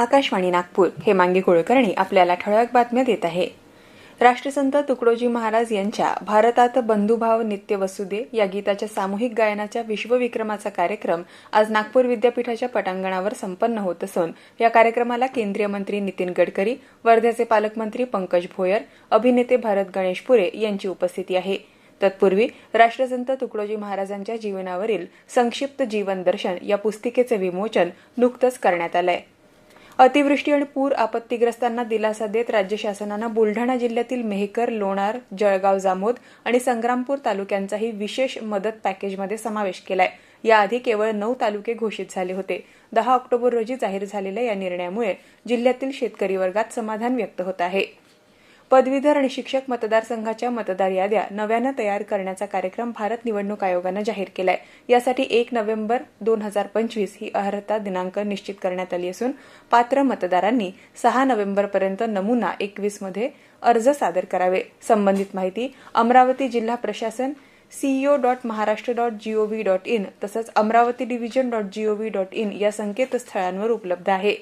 आकाशवाणी नागपूर हे मांगी कुलकर्णी आपल्याला ठळक बातम्या देत आहे. राष्ट्रसंत तुकडोजी महाराज यांच्या भारतात बंधुभाव नित्य वसुदे या गीताच्या सामूहिक गायनाच्या विश्वविक्रमाचा कार्यक्रम आज नागपूर विद्यापीठाच्या पटांगणावर संपन्न होत असून या कार्यक्रमाला केंद्रीय मंत्री नितीन गडकरी वर्ध्याचे पालकमंत्री पंकज भोयर अभिनेते भारत गणेशपुरे यांची उपस्थिती आहे. तत्पूर्वी राष्ट्रसंत तुकडोजी महाराजांच्या जीवनावरील संक्षिप्त जीवन दर्शन या पुस्तिकेचे विमोचन नुकतंच करण्यात आलंय. अतिवृष्टी आणि पूर आपत्तीग्रस्तांना दिलासा देत राज्य शासनानं बुलढाणा जिल्ह्यातील मेहकर लोणार जळगाव जामोद आणि संग्रामपूर तालुक्यांचाही विशेष मदत पॅकेजमध्ये समावेश केलाय. याआधी केवळ नऊ तालुके घोषित झाले होते. दहा ऑक्टोबर रोजी जाहीर झालेल्या या निर्णयामुळे जिल्ह्यातील शेतकरी वर्गात समाधान व्यक्त होत आहे. पदवीधर आणि शिक्षक मतदारसंघाच्या मतदार याद्या नव्यानं तयार करण्याचा कार्यक्रम भारत निवडणूक आयोगानं जाहीर केलाय. यासाठी एक नोव्हेंबर दोन हजार पंचवीस ही अर्हता दिनांक निश्चित करण्यात आली असून पात्र मतदारांनी सहा नोव्हेंबरपर्यंत नमुना एकवीसमध्ये अर्ज सादर करावे. संबंधित माहिती अमरावती जिल्हा प्रशासन CEO dot Maharashtra dot gov dot in तसंच Amravati division dot gov dot in या संकेतस्थळांवर उपलब्ध आहे.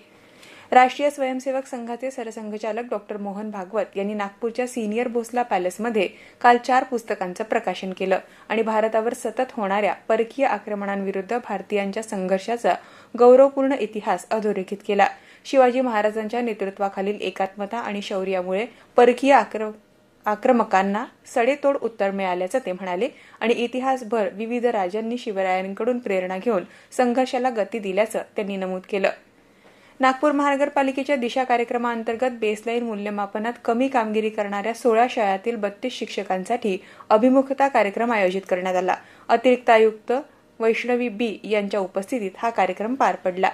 राष्ट्रीय स्वयंसेवक संघाचे सरसंघचालक डॉक्टर मोहन भागवत यांनी नागपूरच्या सिनियर भोसला पॅलेसमध्ये काल चार पुस्तकांचं प्रकाशन केलं. आणि भारतावर सतत होणाऱ्या परकीय आक्रमणांविरुद्ध भारतीयांच्या संघर्षाचा गौरवपूर्ण इतिहास अधोरेखित केला. शिवाजी महाराजांच्या नेतृत्वाखालील एकात्मता आणि शौर्यामुळे परकीय आक्रम आक्रमकांना सडेतोड उत्तर मिळाल्याचं ते म्हणाले आणि इतिहासभर विविध राजांनी शिवरायांकडून प्रेरणा घेऊन संघर्षाला गती दिल्याचं त्यांनी नमूद केलं. नागपूर महानगरपालिकेच्या दिशा कार्यक्रमाअंतर्गत बेसलाईन मूल्यमापनात कमी कामगिरी करणाऱ्या सोळा शाळातील बत्तीस शिक्षकांसाठी अभिमुखता कार्यक्रम आयोजित करण्यात आला. अतिरिक्त आयुक्त वैष्णवी बी यांच्या उपस्थितीत हा कार्यक्रम पार पडला.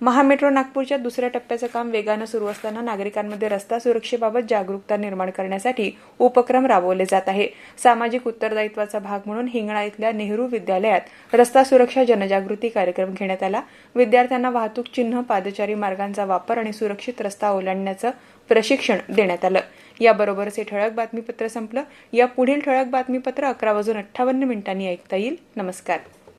महामेट्रो नागपूरच्या दुसऱ्या टप्प्याचं काम वेगानं सुरू असताना नागरिकांमध्ये रस्ता सुरक्षेबाबत जागरूकता निर्माण करण्यासाठी उपक्रम राबवले जात आहे. सामाजिक उत्तरदायित्वाचा भाग म्हणून हिंगणा इथल्या नेहरू विद्यालयात रस्ता सुरक्षा जनजागृती कार्यक्रम घेण्यात आला. विद्यार्थ्यांना वाहतूक चिन्ह पादचारी मार्गांचा वापर आणि सुरक्षित रस्ता ओलांडण्याचं प्रशिक्षण देण्यात आलं. याबरोबरच हे ठळक बातमीपत्र संपलं. या पुढील ठळक बातमीपत्र अकरा वाजून अठ्ठावन्न मिनिटांनी ऐकता येईल. नमस्कार.